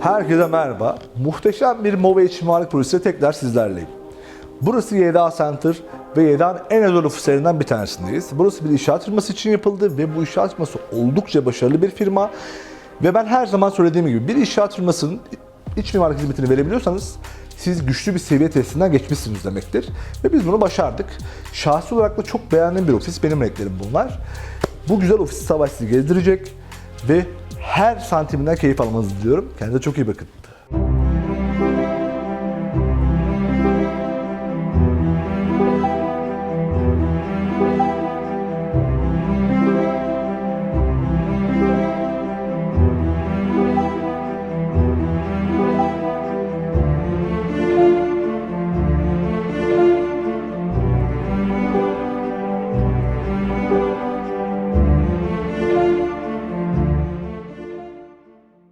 Herkese merhaba. Muhteşem bir MOVA iç mimarlık projesiyle tekrar sizlerleyim. Burası YDA Center ve YDA'nın en özel ofislerinden bir tanesindeyiz. Burası bir inşaat firması için yapıldı ve bu inşaat firması oldukça başarılı bir firma. Ve ben her zaman söylediğim gibi bir inşaat firmasının iç mimarlık hizmetini verebiliyorsanız siz güçlü bir seviye testinden geçmişsiniz demektir. Ve biz bunu başardık. Şahsi olarak da çok beğendiğim bir ofis. Benim renklerim bunlar. Bu güzel ofisi Savaş sizi gezdirecek ve her santiminden keyif almanızı diliyorum. Kendinize çok iyi bakın.